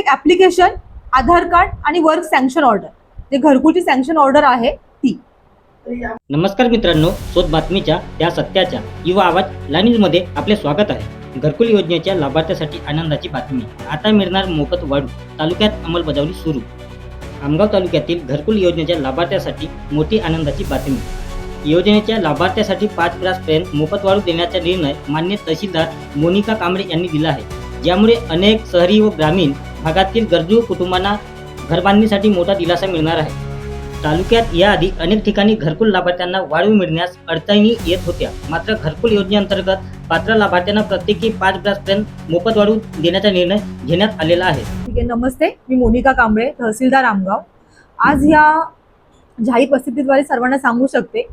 एक application Aadhaar card आणि work sanction order जे घरगुती सँक्शन ऑर्डर आहे ती. नमस्कार मित्रांनो शोध बातमीच्या त्या सत्याच्या युवा आवाज लाईन्समध्ये आपले स्वागत आहे. घरकुल योजनेच्या लाभार्थ्यासाठी आनंदाची बातमी. आता मिळणार मोफत वाढू. तालुक्यात अंमलबजावणी सुरू. आमगाव तालुक्यातील घरकुल योजनेच्या लाभार्थ्यासाठी मोठी आनंदाची बातमी. योजनेच्या लाभार्थ्यासाठी पाच ग्रासपर्यंत मोफत वाढू देण्याचा निर्णय मान्य तहसीलदार मोनिका कांबळे यांनी दिला आहे. ज्यामुळे अनेक शहरी व ग्रामीण भागातील गरजू कुटुंबांना घरबांधणीसाठी मोठा दिलासा मिळणार आहे. तालुक्यात याआधी अनेक ठिकाणी घरकुल लाभार्थ्यांना वाळू मिळण्यास अडचणी येत होत्या. मात्र घरकुल योजनेअंतर्गत पात्र लाभार्थ्यांना प्रत्येकी पाच ग्रासपर्यंत मोफत वाळू देण्याचा निर्णय घेण्यात आलेला आहे. ठीक आहे नमस्ते. मी मोनिका कांबळे तहसीलदार आमगाव. आज या जाहीर परिस्थितीद्वारे सर्वांना सांगू शकते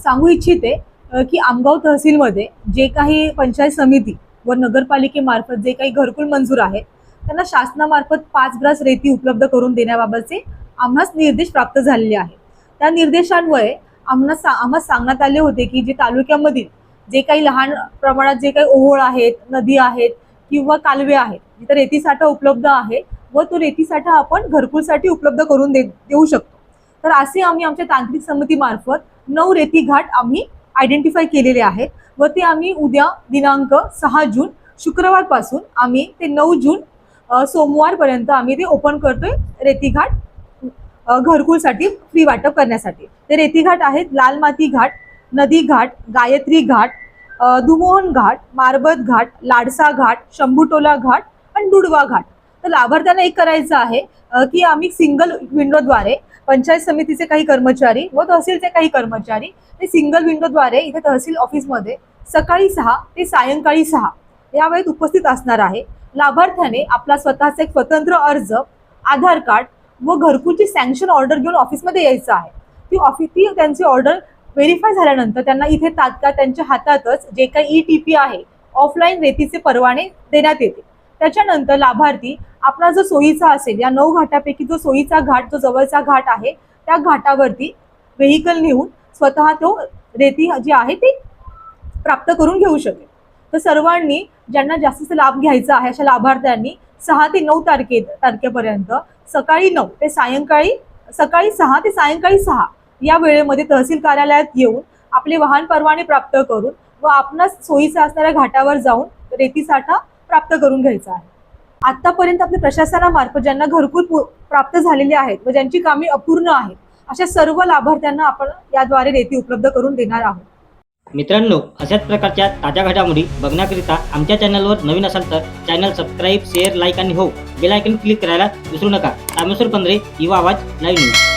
सांगू इच्छिते की आमगाव तहसीलमध्ये जे काही पंचायत समिती व नगरपालिकेमार्फत जे काही घरकुल मंजूर आहे त्यांना शासनामार्फत पाच ब्रास रेती उपलब्ध करून देण्याबाबतचे आम्हास निर्देश प्राप्त झालेले आहेत. त्या निर्देशान्वये आम्हाला सा आम्हाला सांगण्यात आले होते की जे तालुक्यामधील जे काही लहान प्रमाणात जे काही ओहोळ आहेत नदी आहेत किंवा कालवे आहेत जिथे रेतीसाठा उपलब्ध आहे व तो रेतीसाठा आपण घरकुलसाठी उपलब्ध करून दे देऊ शकतो. तर असे आम्ही आमच्या तांत्रिक समितीमार्फत नऊ रेती घाट आम्ही आयडेंटिफाय केलेले आहेत व ते आम्ही उद्या दिनांक सहा जून शुक्रवारपासून आम्ही ते नऊ जून सोमवारपर्यंत आम्ही ते ओपन करतोय रेतीघाट घरकुलसाठी फ्री वाटप करण्यासाठी. ते रेतीघाट आहेत लाल माती घाट नदी घाट गायत्री घाट दुमोहन धुमोहन घाट मारबत घाट लाडसा घाट शंभूटोला घाट आणि दुडवा घाट. तर लाभार्थ्यांना एक करायचं आहे की आम्ही सिंगल विंडोद्वारे पंचायत समितीचे काही कर्मचारी व तहसीलचे काही कर्मचारी ते सिंगल विंडोद्वारे इथे तहसील ऑफिसमध्ये सकाळी सहा ते सायंकाळी सहा या वेळेत उपस्थित असणार आहे. लाभार्थ्याने आपला स्वतःचा एक स्वतंत्र अर्ज आधार कार्ड व घरकुलची सँक्शन ऑर्डर घेऊन ऑफिसमध्ये यायचं आहे. ती ऑफिस ती त्यांची ऑर्डर व्हेरीफाय झाल्यानंतर त्यांना इथे तात्काळ त्यांच्या हातातच जे काही ई टी पी आहे ऑफलाईन रेतीचे परवाने देण्यात येते. त्याच्यानंतर लाभार्थी आपला जो सोयीचा असेल या नऊ घाटापैकी जो सोयीचा घाट जो जवळचा घाट आहे त्या घाटावरती व्हेकल नेऊन स्वतः तो रेती जी आहे ती प्राप्त करून घेऊ शकेल. तर सर्वांनी ज्यांना जास्तीचा लाभ घ्यायचा आहे अशा लाभार्थ्यांनी सहा ते नऊ तारखे तारखेपर्यंत सकाळी नऊ ते सायंकाळी सकाळी सहा ते सायंकाळी सहा या वेळेमध्ये तहसील कार्यालयात येऊन आपले वाहन परवाने प्राप्त करून व आपणास सोयीचा असणाऱ्या घाटावर जाऊन रेतीसाठा प्राप्त करून घ्यायचा आहे. आतापर्यंत आपल्या प्रशासनामार्फत ज्यांना घरकुल प्राप्त झालेले आहेत व ज्यांची कामे अपूर्ण आहेत अशा सर्व लाभार्थ्यांना आपण याद्वारे रेती उपलब्ध करून देणार आहोत. मित्रांनो अशाच प्रकारच्या ताज्या घडामोडी बघण्याकरिता आमच्या चॅनलवर नवीन असाल तर चॅनल सबस्क्राईब शेअर लाईक आणि हो बेल आयकन क्लिक करायला विसरू नका. रामेश्वर पंधरे युवा आवाज लाईव्ह न्यूज.